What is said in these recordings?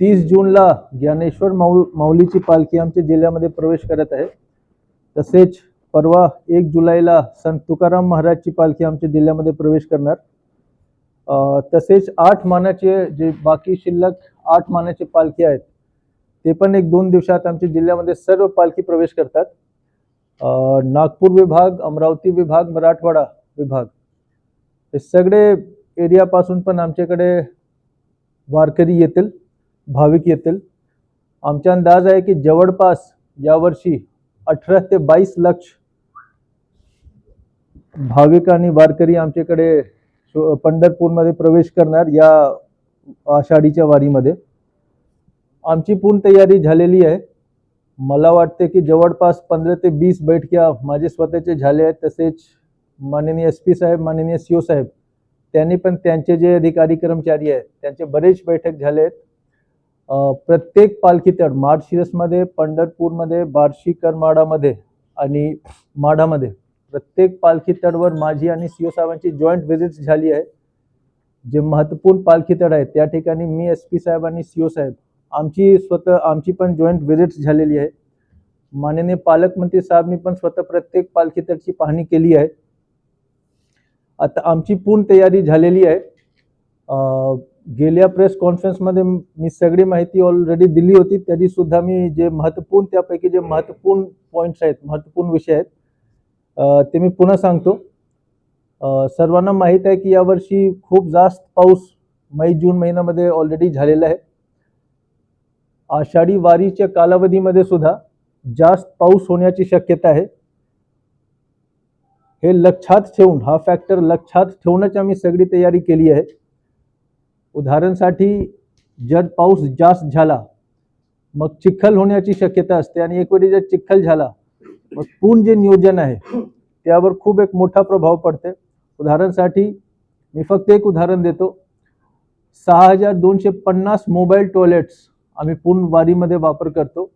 तीस जूनला ज्ञानेश्वर माऊ माऊलीची पालखी आमच्या जिल्ह्यामध्ये प्रवेश करत आहे. तसेच परवा एक जुलैला संत तुकाराम महाराजची पालखी आमच्या जिल्ह्यामध्ये प्रवेश करणार. तसेच आठ मानाचे जे बाकी शिल्लक आठ मानाचे पालखी आहेत ते पण एक दोन दिवसात आमच्या जिल्ह्यामध्ये सर्व पालखी प्रवेश करतात. नागपूर विभाग अमरावती विभाग मराठवाडा विभाग. हे सगळे एरियापासून पण आमच्याकडे वारकरी येतील भाविक येतील. आमचा अंदाज आहे की जवळपास यावर्षी अठरा ते बावीस लक्ष भाविक आणि वारकरी आमच्याकडे पंढरपूरमध्ये प्रवेश करणार या आषाढीच्या वारीमध्ये. आमची पूर्ण तयारी झालेली आहे. मला वाटते की जवळपास पंधरा ते वीस बैठक्या माझे स्वतःचे झाले आहेत. तसेच माननीय एस पी साहेब माननीय सी ओ साहेब त्यांनी पण त्यांचे जे अधिकारी कर्मचारी आहेत त्यांचे बरेच बैठक झाले आहेत. प्रत्येक पालखी तळ पंढरपूरमध्ये बार्शी करमाडामध्ये आणि माढामध्ये प्रत्येक पालखी तळवर माझी आणि सी ओ साहेबांची जॉईंट व्हिजिट झाली आहे. जे महत्त्वपूर्ण पालखी तळ आहे त्या ठिकाणी मी एस पी साहेब आणि सी ओ साहेब आमची स्वतः आमची पण जॉईंट व्हिजिट झालेली आहे. माननीय पालकमंत्री साहेबनी पण स्वतः प्रत्येक पालखी त्याची पाहणी केली आहे. आता आमची पूर्ण तयारी झालेली आहे. गेल्या प्रेस कॉन्फरन्समध्ये मी सगळी माहिती ऑलरेडी दिली होती. तरीसुद्धा मी जे महत्त्वपूर्ण त्यापैकी जे महत्त्वपूर्ण पॉईंट्स आहेत महत्त्वपूर्ण विषय आहेत ते मी पुन्हा सांगतो. सर्वांना माहीत आहे की यावर्षी खूप जास्त पाऊस मै जून महिन्यामध्ये ऑलरेडी झालेला आहे. आषाढी वारीच्या कालावधीमध्ये सुद्धा जास्त पाऊस होण्याची शक्यता आहे. हे लक्षात ठेवून हा फॅक्टर लक्षात ठेवूनच आम्ही सगळी तयारी केली आहे. उदाहरणसाठी जर पाऊस जास्त झाला मग चिखल होण्याची शक्यता असते आणि एक वेळी जर चिखल झाला मग पूर्ण जे नियोजन आहे त्यावर खूप एक मोठा प्रभाव पडते. उदाहरणासाठी मी फक्त एक उदाहरण देतो. सहा हजार दोनशे पन्नास मोबाईल टॉयलेट्स आम्ही पूर्ण वारीमध्ये वापर करतो.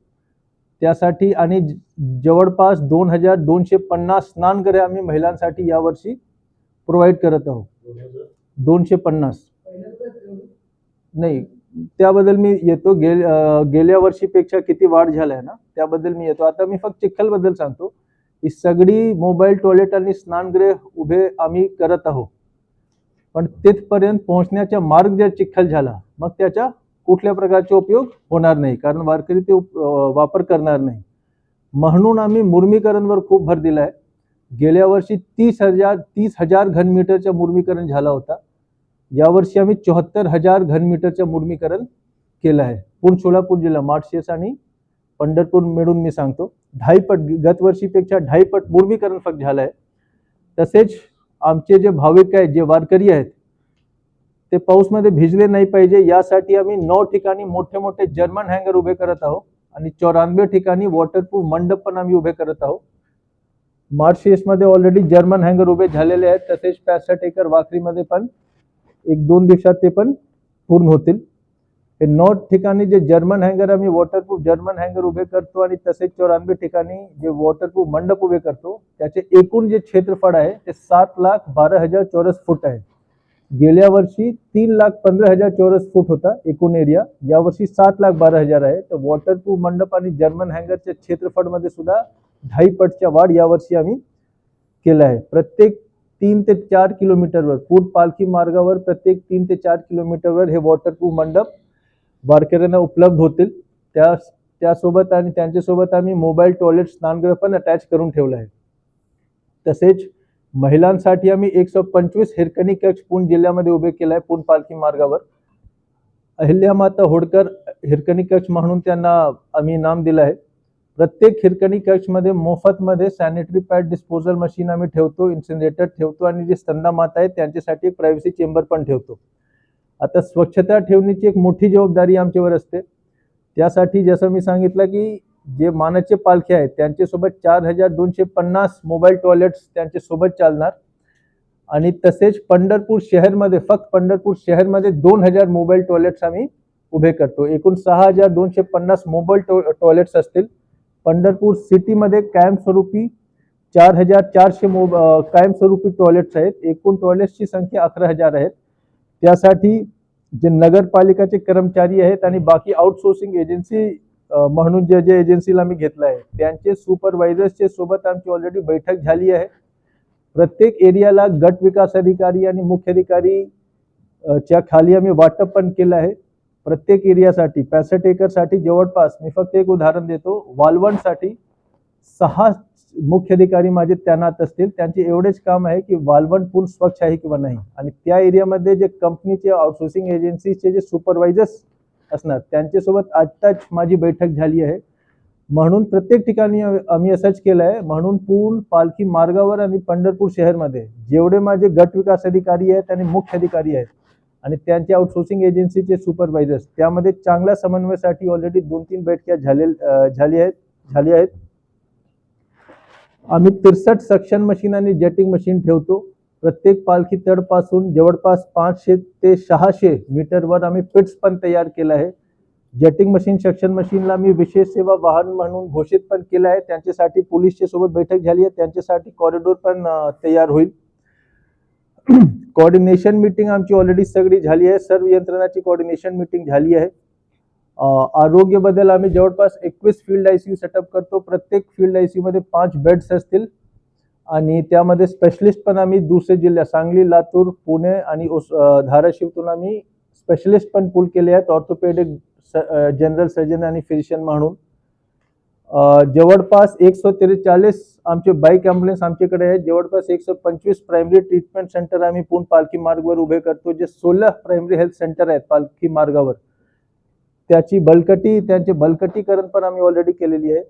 त्यासाठी आणि जवळपास दोन हजार दोनशे पन्नास स्नानघरे आम्ही महिलांसाठी यावर्षी प्रोव्हाइड करत आहोत. दोनशे पन्नास. नाही त्याबद्दल मी येतो. गेल गेल्या वर्षीपेक्षा किती वाढ झाला आहे ना त्याबद्दल मी येतो. आता मी फक्त चिखलबद्दल सांगतो. ही सगळी मोबाईल टॉयलेट आणि स्नानगृह उभे आम्ही करत आहोत. पण तिथपर्यंत पोहोचण्याचा मार्ग जर चिखल झाला मग त्याच्या कुठल्या प्रकारचे उपयोग होणार नाही कारण वारकरी ते वापर करणार नाही. म्हणून आम्ही मुर्मीकरणवर खूप भर दिला आहे गेल्या वर्षी तीस हजार तीस हजार घनमीटरचं मुर्मीकरण झाला होता. यावर्षी आम्ही चौहत्तर हजार घनमीटरचं मुर्मीकरण केलं आहे. पूर्ण सोलापूर जिल्हा मार्शेस आणि पंढरपूर मिळून मी सांगतो. ढाईपट गतवर्षीपेक्षा ढाईपट मुर्मीकरण फक्त झालं आहे तसेच आमचे जे भाविक आहेत जे वारकरी आहेत ते पाऊसमध्ये भिजले नाही पाहिजे. यासाठी आम्ही नऊ ठिकाणी मोठे मोठे जर्मन हँगर उभे करत आहोत. आणि चौऱ्याण्णव ठिकाणी वॉटरप्रूफ मंडप पण आम्ही उभे करत आहोत. मार्शियसमध्ये ऑलरेडी जर्मन हँगर उभे झालेले आहेत. तसेच पॅसठ एकर वाकरीमध्ये पण एक दोन दिवसात ते पण पूर्ण होतील. हे नऊ ठिकाणी जे जर्मन हँगर आम्ही वॉटरप्रूफ जर्मन हँगर उभे करतो आणि तसेच चौऱ्याण्णव ठिकाणी जे वॉटरप्रूफ मंडप उभे करतो त्याचे एकूण जे क्षेत्रफळ आहे ते सात लाख बारा हजार चौरस फूट आहे. गेल्या वर्षी तीन लाख पंधरा हजार चौरस फूट होता एकूण एरिया यावर्षी सात लाख बारा हजार आहे. तर वॉटरप्रूफ मंडप आणि जर्मन हँगरच्या क्षेत्रफळमध्ये सुद्धा ढाई पटच्या वाढ यावर्षी आम्ही केलं आहे. प्रत्येक तीन ते चार किलोमीटरवर पूर पालखी मार्गावर प्रत्येक तीन ते चार किलोमीटरवर हे वॉटरप्रूफ मंडप वारकऱ्यांना उपलब्ध होतील. त्या त्यासोबत आणि त्यांच्यासोबत आम्ही मोबाईल टॉयलेट स्नानगृह पण अटॅच करून ठेवलं आहे. तसेच महिलांसाठी आम्ही एकशे पंचवीस हिरकणी कक्ष पूर्ण जिल्ह्यामध्ये उभे केला आहे पूर्ण पालखी मार्गावर. अहिल्यामाता होडकर हिरकणी कक्ष म्हणून त्यांना आम्ही नाम दिलं आहे. प्रत्येक हिरकणी कक्षमध्ये मोफतमध्ये सॅनिटरी पॅड डिस्पोजल मशीन आम्ही ठेवतो इन्सिनरेटर ठेवतो आणि जे स्तंदा माता आहेत त्यांच्यासाठी एक प्रायव्हसी चेंबर पण ठेवतो. आता स्वच्छता ठेवण्याची एक मोठी जबाबदारी आमच्यावर असते. त्यासाठी जसं मी सांगितलं की जे मानाचे पालखे आहेत त्यांच्यासोबत चार हजार दोनशे पन्नास मोबाईल टॉयलेट्स त्यांच्यासोबत चालणार. आणि तसेच पंढरपूर शहरमध्ये फक्त पंढरपूर शहरमध्ये दोन हजार मोबाईल टॉयलेट्स आम्ही उभे करतो. एकूण सहा हजार दोनशे पन्नास मोबाईल टॉ टॉयलेट्स असतील. पंढरपूर सिटीमध्ये कायमस्वरूपी चार हजार चारशे मो कायमस्वरूपी टॉयलेट्स आहेत. एकूण टॉयलेट्सची संख्या अकरा हजार आहेत. त्यासाठी जे नगरपालिकाचे कर्मचारी आहेत आणि बाकी आउटसोर्सिंग एजन्सी म्हणून जे जे एजन्सीला मी घेतलं आहे त्यांचे सुपरवायझर्सचे सोबत आमची ऑलरेडी बैठक झाली आहे. प्रत्येक एरियाला गट विकास अधिकारी आणि मुख्य अधिकारी च्या खाली आम्ही वाटप पण केलं आहे. प्रत्येक एरियासाठी पॅसष्ट एकरसाठी जवळपास मी फक्त एक उदाहरण देतो वालवणसाठी सहा मुख्य अधिकारी माझे तैनात असतील. त्यांचे एवढेच काम आहे की वालवण पूर्ण स्वच्छ आहे किंवा नाही. आणि त्या एरियामध्ये जे कंपनीचे आउटसोर्सिंग एजन्सीचे जे सुपरवायझर्स असणार. त्यांच्यासोबत आत्ताच माझी बैठक झाली आहे. म्हणून प्रत्येक ठिकाणी आम्ही असंच केलं आहे. म्हणून पूर्ण पालखी मार्गावर आणि पंढरपूर शहरमध्ये जेवढे माझे गट विकास अधिकारी आहेत आणि मुख्य अधिकारी आहेत आणि त्यांचे आउटसोर्सिंग एजन्सीचे सुपरवायझर्स त्यामध्ये चांगल्या समन्वयासाठी ऑलरेडी दोन तीन बैठक्या झाले झाली आहेत झाली आहेत. आम्ही तिरसठ सक्शन मशीन आणि जेटिंग मशीन ठेवतो. प्रत्येक पालखी तडपासून जवळपास पाचशे ते सहाशे मीटरवर आम्ही पिट्स पण तयार केलं आहे. जेटिंग मशीन सेक्शन मशीनला मी विशेष सेवा वाहन म्हणून घोषित पण केलं आहे. त्यांच्यासाठी पोलीसच्या सोबत बैठक झाली आहे. त्यांच्यासाठी कॉरिडोर पण तयार होईल. कॉर्डिनेशन मीटिंग आमची ऑलरेडी सगळी झाली आहे. सर्व यंत्रणाची कॉर्डिनेशन मीटिंग झाली आहे. आरोग्य बदल आम्ही जवळपास एकवीस field I C U setup करतो. प्रत्येक फील्ड आय सी यूमध्ये पाच बेड्स असतील. आणि त्यामध्ये स्पेशलिस्ट पण आम्ही दुसरे जिल्ह्यात सांगली लातूर पुणे आणि धाराशिवतून आम्ही स्पेशलिस्ट पण पूल केले आहेत ऑर्थोपेडिक जनरल सर्जन आणि फिजिशियन म्हणून. जवळपास एकशे त्रेचाळीस आमचे बाईक ॲम्ब्युलन्स आमच्याकडे आहेत जवळपास एकशे पंचवीस प्रायमरी ट्रीटमेंट सेंटर आम्ही पूर्ण पालखी मार्गवर उभे करतो जे सोळा प्रायमरी हेल्थ सेंटर आहेत पालखी मार्गावर. त्याची बलकटी त्यांचे बलकटीकरण पण आम्ही ऑलरेडी केलेली आहे.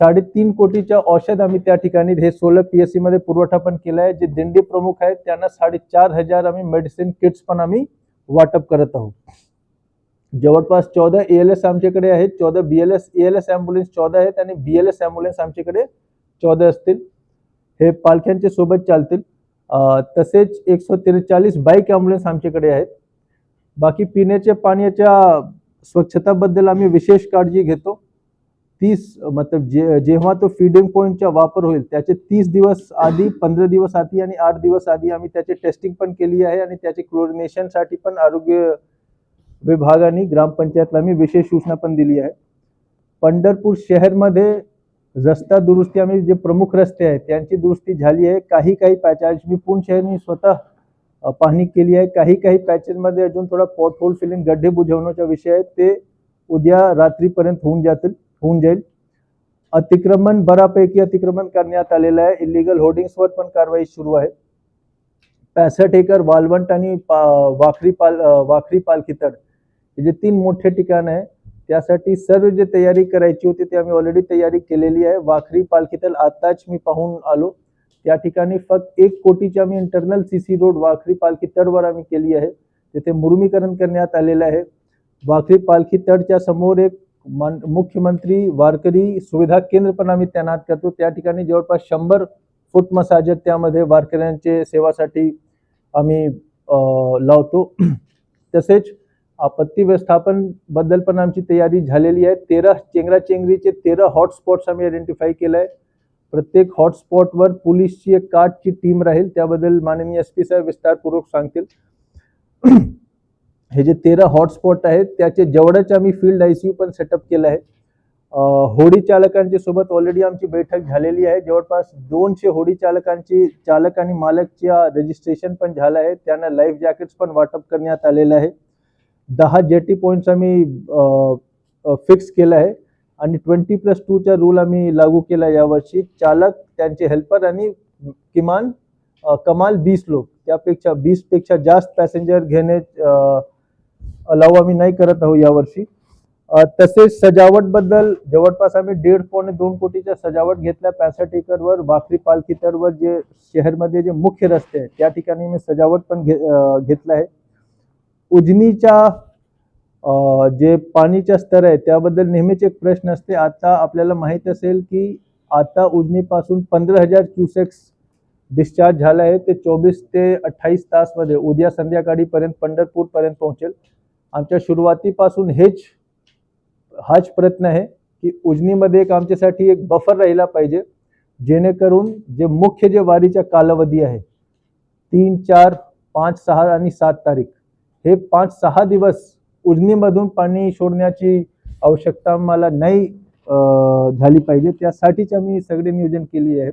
साडेतीन कोटीच्या औषध आम्ही त्या ठिकाणी हे सोलर पी एसमध्ये पुरवठा पण केला आहे जे दिंडी प्रमुख आहेत त्यांना साडेचार हजार आम्ही मेडिसिन किट्स पण आम्ही वाटप करत आहोत. जवळपास चौदा ए एल एस आमच्याकडे आहेत चौदा B L S A L S ambulance चौदा आहेत आणि बी एल एस आमच्याकडे चौदा असतील. हे पालख्यांच्या सोबत चालतील. तसेच एकशे त्रेचाळीस बाईक ॲम्ब्युलन्स आमच्याकडे आहेत. बाकी पिण्याच्या पाण्याच्या स्वच्छताबद्दल आम्ही विशेष काळजी घेतो. तीस मतलब जे जेव्हा तो फीडिंग पॉईंटचा वापर होईल त्याचे तीस दिवस आधी पंधरा दिवस आधी आणि आठ दिवस आधी आम्ही त्याची टेस्टिंग पण केली आहे आणि त्याचे क्लोरिनेशनसाठी पण आरोग्य विभागाने ग्रामपंचायतला आम्ही विशेष सूचना पण दिली आहे. पंढरपूर शहरमध्ये रस्ता दुरुस्ती आम्ही जे प्रमुख रस्ते आहेत त्यांची दुरुस्ती झाली आहे. काही काही पॅचेस मी पूर्ण शहर मी स्वतः पाहणी केली आहे. काही काही पॅचेसमध्ये अजून थोडा पॉट होल फिलिंग गड्डे बुझवण्याचा विषय आहे ते उद्या रात्रीपर्यंत होऊन जातील. होऊन जाईल. अतिक्रमण बऱ्यापैकी अतिक्रमण करण्यात आलेलं आहे. इलिगल होर्डिंग्सवर पण कारवाई सुरू आहे. पॅसठ एकर वालवंट आणि पा वाखरी पाल वाखरी पालखीतड हे जे तीन मोठे ठिकाण आहे त्यासाठी सर्व जे तयारी करायची होती ते आम्ही ऑलरेडी तयारी केलेली आहे. वाखरी पालखीतल आताच मी पाहून आलो. त्या ठिकाणी फक्त एक कोटीची आम्ही internal C C road Wakhari पालखी तडवर आम्ही केली आहे. तिथे मुरुमीकरण करण्यात आलेलं आहे. वाखरी पालखी तडच्या समोर एक मुख्यमंत्री वारकरी सुविधा केंद्र पण आम्ही तैनात करतो. त्या ठिकाणी जवळपास शंभर फूट मसाजर त्यामध्ये वारकऱ्यांचे सेवासाठी आम्ही लावतो. तसेच आपत्ती व्यवस्थापनबद्दल पण आमची तयारी झालेली आहे. तेरा चेंगराचेंगरीचे तेरा हॉटस्पॉट्स आम्ही आयडेंटिफाय केलं आहे प्रत्येक हॉटस्पॉटवर पोलीसची एक कार्डची टीम राहील. त्याबद्दल माननीय एस पी साहेब विस्तारपूर्वक सांगतील. हे जे तेरा हॉटस्पॉट आहेत त्याचे जेवढंच आम्ही फील्ड आय सी यू पण सेटअप केलं आहे. होडी चालकांच्या सोबत ऑलरेडी आमची बैठक झालेली आहे. जवळपास दोनशे होडी चालकांची चालक आणि मालकच्या रजिस्ट्रेशन पण झालं आहे. त्यांना लाईफ जॅकेट्स पण वाटप करण्यात आलेलं आहे. दहा जेटी पॉईंट्स आम्ही फिक्स केलं आहे. आणि ट्वेंटी प्लस टूचा रूल आम्ही लागू केला यावर्षी. चालक त्यांचे हेल्पर आणि किमान कमाल वीस लोक. त्यापेक्षा वीसपेक्षा जास्त पॅसेंजर घेणे अलाव आम्ही नाही करत आहोत यावर्षी. तसेच तसेच सजावटबद्दल जवळपास आम्ही दीड पावणे दोन कोटीच्या सजावट घेतल्या पॅसठ एकरवर भाकरी पालखी तडवर जे शहरमध्ये जे मुख्य रस्ते आहेत त्या ठिकाणी मी सजावट पण घे घेतलं आहे. उजनीच्या जे पाणीचा स्तर आहे त्याबद्दल नेहमीच एक प्रश्न असते. आता आपल्याला माहीत असेल की आता उजनीपासून पंधरा हजार क्युसेक्स डिस्चार्ज झाला आहे ते चोवीस ते अठ्ठावीस तासमध्ये उद्या संध्याकाळीपर्यंत पंढरपूरपर्यंत पोहोचेल. आमच्या सुरुवातीपासून हेच हाच प्रयत्न आहे की उजनीमध्ये एक आमच्यासाठी एक बफर राहिला पाहिजे जेणेकरून जे मुख्य जे वारीच्या कालावधी आहे तीन चार पाच सहा आणि सात तारीख हे पाच सहा दिवस उजनीमधून पाणी सोडण्याची आवश्यकता मला नाही झाली पाहिजे. त्यासाठीच आम्ही सगळे नियोजन केली आहे.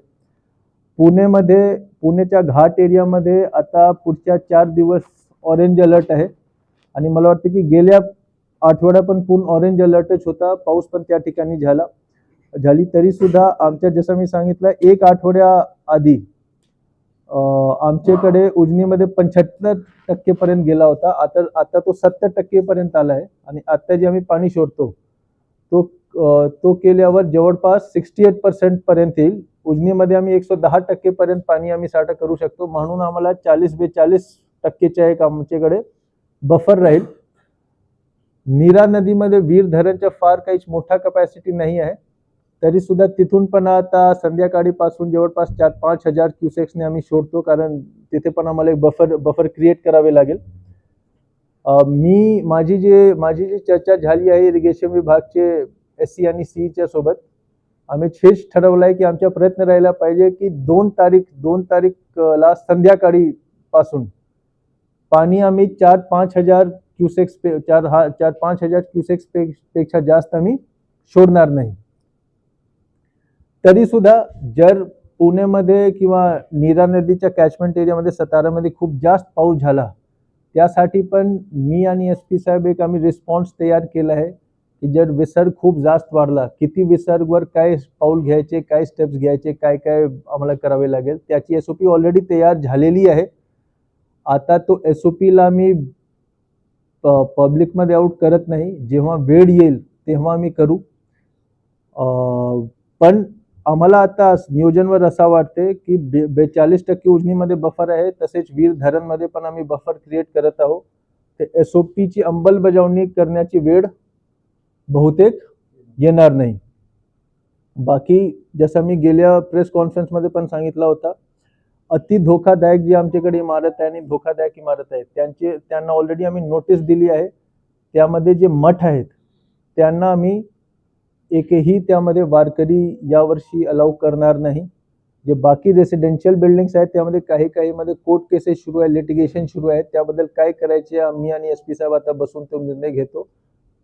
पुणेमध्ये पुणेच्या घाट एरियामध्ये आता पुढच्या चार दिवस ऑरेंज अलर्ट आहे. आणि मला वाटतं की गेल्या आठवड्या पण पूर्ण ऑरेंज अलर्टच होता. पाऊस पण त्या ठिकाणी झाला. झाली तरी सुद्धा आमच्या जसं मी सांगितलं एक आठवड्या आधी आमच्याकडे उजनीमध्ये पंच्याहत्तर टक्केपर्यंत गेला होता. आता आता तो सत्तर टक्केपर्यंत आला आहे. आणि आता जे आम्ही पाणी सोडतो तो तो केल्यावर जवळपास सिक्स्टी एट पर्सेंट पर्यंत येईल. उजनीमध्ये आम्ही एकशे दहा टक्केपर्यंत पाणी आम्ही साठा करू शकतो. म्हणून आम्हाला चाळीस बेचाळीस टक्केच्या एक आमच्याकडे बफर राहील. नीरा नदीमध्ये वीर धरणच्या फार काहीच मोठा कपॅसिटी नाही आहे. तरी सुद्धा तिथून पण आता संध्याकाळी पासून जवळपास चार पाच हजार क्युसेक्सने आम्ही सोडतो कारण तिथे पण आम्हाला एक बफर बफर क्रिएट करावे लागेल. मी माझी जे माझी जी चर्चा झाली आहे इरिगेशन विभागचे एस सी आणि सीच्या सोबत आम्ही छेच ठरवलं आहे की आमचा प्रयत्न राहिला पाहिजे की दोन तारीख दोन तारीखला संध्याकाळी पासून पाणी आम्ही चार पाच हजार क्युसेक्स पे चार हा चार पाच हजार क्युसेक्स पे पेक्षा जास्त आम्ही सोडणार नाही. तरी सुद्धा जर पुण्यामध्ये किंवा नीरा नदीच्या कॅचमेंट एरियामध्ये सातारामध्ये खूप जास्त पाऊस झाला त्यासाठी पण मी आणि एस पी साहेब एक आम्ही रिस्पॉन्स तयार केला आहे की जर विसर्ग खूप जास्त वाढला किती विसर्गवर काय पाऊल घ्यायचे काय स्टेप्स घ्यायचे काय काय आम्हाला करावे लागेल त्याची एस ओ पी ऑलरेडी तयार झालेली आहे. आता तो एस ओ पीला मी पब्लिकमध्ये आउट करत नाही. जेव्हा वेळ येईल तेव्हा आम्ही करू. पण आम्हाला आता नियोजनवर असा वाटते की बे बेचाळीस टक्के उजनीमध्ये बफर आहे. तसेच वीर धरणमध्ये पण आम्ही बफर क्रिएट करत आहोत. ते एस ओ पीची अंमलबजावणी करण्याची वेळ बहुतेक येणार नाही. बाकी जसं मी गेल्या प्रेस कॉन्फरन्समध्ये पण सांगितलं होता अति धोकादायक जी आमच्याकडे इमारत आहे आणि धोकादायक इमारत आहे त्यांचे त्यांना ऑलरेडी आम्ही नोटीस दिली आहे. त्यामध्ये जे मठ आहेत त्यांना आम्ही एकही त्यामध्ये वारकरी यावर्षी अलाव करणार नाही. जे बाकी रेसिडेन्शियल बिल्डिंग्स आहेत त्यामध्ये काही काहीमध्ये कोर्ट केसेस सुरू आहे लिटिगेशन सुरू आहे त्याबद्दल काय करायचे आम्ही आणि एस पी साहेब आता बसून तो निर्णय घेतो.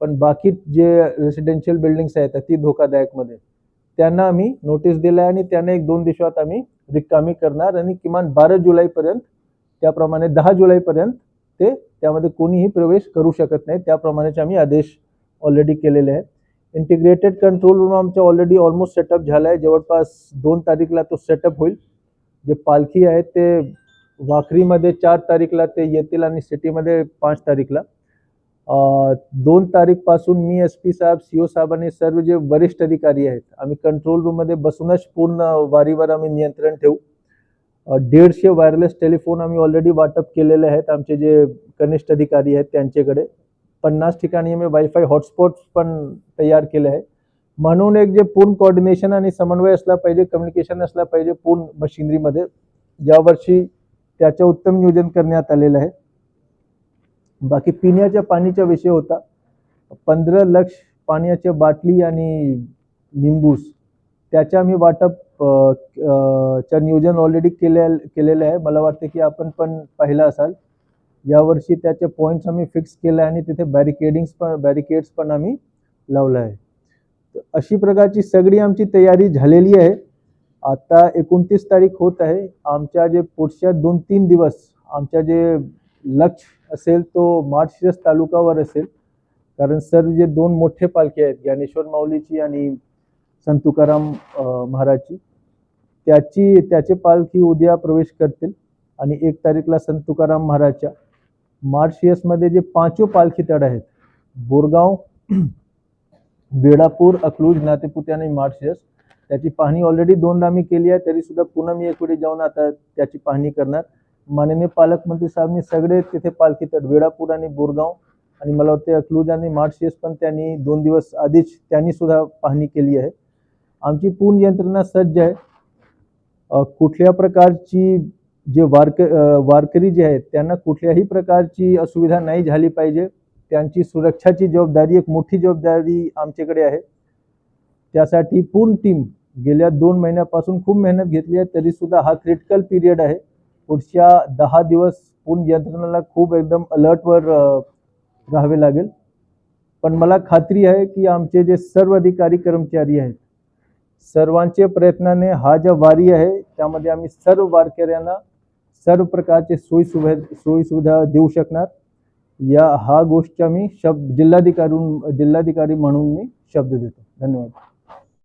पण बाकी जे रेसिडेन्शियल बिल्डिंग्स आहेत अति धोकादायकमध्ये त्यांना आम्ही नोटीस दिलाय आहे आणि त्यांना एक दोन दिवसात आम्ही रिकामी करणार आणि किमान बारा जुलैपर्यंत त्याप्रमाणे दहा जुलैपर्यंत ते त्यामध्ये कोणीही प्रवेश करू शकत नाही. त्याप्रमाणेच आम्ही आदेश ऑलरेडी केलेले आहे इंटिग्रेटेड कंट्रोल रूम आमचा ऑलरेडी ऑलमोस्ट सेटअप झाला आहे जवळपास दोन तारीखला तो सेटअप होईल. जे पालखी आहे ते वाखरीमध्ये चार तारीखला ते येतील आणि सिटीमध्ये पाच तारीखला. दोन तारीखपासून मी एस पी साहेब सी ओ साहेब आणि सर्व जे वरिष्ठ अधिकारी आहेत आम्ही कंट्रोल रूममध्ये बसूनच पूर्ण वारीवर आम्ही नियंत्रण ठेवू. दीडशे वायरलेस टेलिफोन आम्ही ऑलरेडी वाटप केलेले आहेत आमचे जे कनिष्ठ अधिकारी आहेत त्यांच्याकडे. पन्नास ठिकाणी आम्ही वायफाय हॉटस्पॉट्स पण तयार केले आहे म्हणून एक जे पूर्ण कोऑर्डिनेशन आणि समन्वय असला पाहिजे कम्युनिकेशन असला पाहिजे पूर्ण मशिनरीमध्ये यावर्षी त्याचं उत्तम नियोजन करण्यात आलेलं आहे. बाकी पिण्याच्या पाणीचा विषय होता. पंधरा लक्ष पाण्याच्या बाटली आणि निंबूस त्याच्या आम्ही वाटप च्या नियोजन ऑलरेडी केले केलेलं आहे. मला वाटतं की आपण पण पाहिलं असाल. यावर्षी त्याचे पॉईंट्स आम्ही फिक्स केले आहे आणि तिथे बॅरिकेडिंग्स पण बॅरिकेड्स पण आम्ही लावलं आहे. तर अशी प्रकारची सगळी आमची तयारी झालेली आहे. आता एकोणतीस तारीख होत आहे. आमच्या जे पुढच्या दोन तीन दिवस आमच्या जे लक्ष असेल तो मार्शिरस तालुकावर असेल. कारण सर्व जे दोन मोठे पालखी आहेत ज्ञानेश्वर माऊलीची आणि संत तुकाराम महाराजची त्याची त्याचे पालखी उद्या प्रवेश करतील. आणि एक तारीखला संत तुकाराम महाराजच्या मार्शियसमध्ये जे पाचो पालखी तड आहेत बोरगाव बेडापूर अकलूज नातेपुते आणि मार्शियस त्याची पाहणी ऑलरेडी दोनदा मी केली आहे तरी सुद्धा पुन्हा मी एक जाऊन आता त्याची पाहणी करणार. माननीय पालकमंत्री साहेबांनी सगळे तिथे पालखी तट आणि बोरगाव आणि मला वाटते अकलूज आणि मार्शियस पण त्यांनी दोन दिवस आधीच त्यांनी सुद्धा पाहणी केली आहे. आमची पूर्ण यंत्रणा सज्ज आहे. कुठल्या प्रकारची जे वारक वारकरी जे आहेत त्यांना कुठल्याही प्रकारची असुविधा नाही झाली पाहिजे. त्यांची सुरक्षाची जबाबदारी एक मोठी जबाबदारी आमच्याकडे आहे. त्यासाठी पूर्ण टीम गेल्या दोन महिन्यापासून खूप मेहनत घेतली आहे तरीसुद्धा हा क्रिटिकल पिरियड आहे. पुढच्या दहा दिवस पूर्ण यंत्रणाला खूप एकदम अलर्टवर राहावे लागेल. पण मला खात्री आहे की आमचे जे सर्व अधिकारी कर्मचारी आहेत सर्वांच्या प्रयत्नाने हा ज्या वारी आहे त्यामध्ये आम्ही सर्व वारकऱ्यांना सर्व प्रकारचे सोयी सुविधा सोयी सुविधा देऊ शकणार. या हा गोष्ट मी शब्द जिल्हाधिकारी जिल्हाधिकारी म्हणून मी शब्द देतो. धन्यवाद.